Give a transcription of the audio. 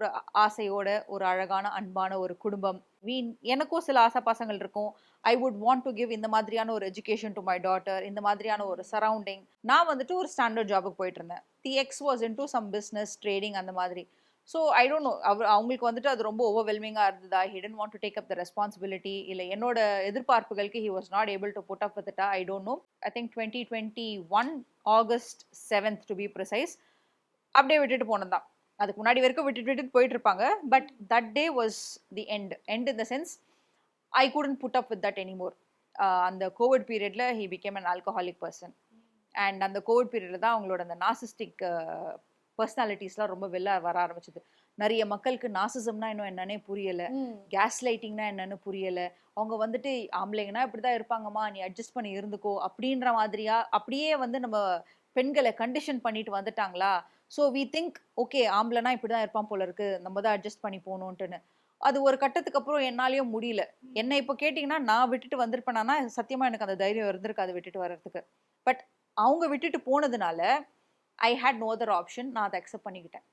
ஒரு ஆசையோட ஒரு அழகான அன்பான ஒரு குடும்பம். வீண் எனக்கும் சில ஆசை பசங்கள் இருக்கும். I would want to give இந்த மாதிரியான ஒரு எஜுகேஷன் டு மை டாட்டர் இந்த மாதிரியான ஒரு சரௌண்டிங் நான் வந்துட்டு ஒரு ஸ்டாண்டர்ட் ஜாபுக்கு போயிட்டு இருந்தேன். The ex was in to some business trading அந்த மாதிரி. ஸோ ஐ டோன்ட் நோ அவர் அவங்களுக்கு வந்துட்டு அது ரொம்ப ஓவர்வெல்மிங்காக இருந்ததா? He didn't want to take up the responsibility இல்லை என்னோட எதிர்பார்ப்புகளுக்கு he was not able to put up with that I don't know I think twenty twenty one August seventh to be precise அப்படியே விட்டுட்டு போனது அதுக்கு முன்னாடி வரைக்கும் விட்டுட்டு விட்டுட்டு போயிட்டு இருப்பாங்க but that day was the end end in the sense I couldn't put up with that anymore அந்த கோவிட் பீரியடில் he became an alcoholic person and அந்த கோவிட் பீரியடில் தான் அவங்களோட அந்த நாசிஸ்டிக் பர்சனாலிட்டிஸ்லாம் ரொம்ப வெளில வர ஆரம்பிச்சது. நிறைய மக்களுக்கு நாசிசம்னா இன்னும் என்னன்னே புரியலை. கேஸ் லைட்டிங்னா என்னன்னு புரியல. அவங்க வந்துட்டு ஆம்பளைங்கன்னா இப்படிதான் இருப்பாங்கம்மா. நீ அட்ஜஸ்ட் பண்ணி இருந்துக்கோ. அப்படின்ற மாதிரியா அப்படியே வந்து நம்ம பெண்களை கண்டிஷன் பண்ணிட்டு வந்துட்டாங்களா? ஸோ வி திங்க் ஓகே ஆம்பளைனா இப்படிதான் இருப்பான் போல இருக்கு. நம்ம தான் அட்ஜஸ்ட் பண்ணி போகணுன்ட்டுன்னு அது ஒரு கட்டத்துக்கு அப்புறம் என்னாலயும் முடியல. என்னை இப்போ கேட்டிங்கன்னா நான் விட்டுட்டு வந்திருப்பேனா சத்தியமாக எனக்கு அந்த தைரியம் இருந்திருக்காது விட்டுட்டு வர்றதுக்கு. பட் அவங்க விட்டுட்டு போனதுனால I had no other option நான் அதை அக்செப்ட் பண்ணிக்கிட்டேன்.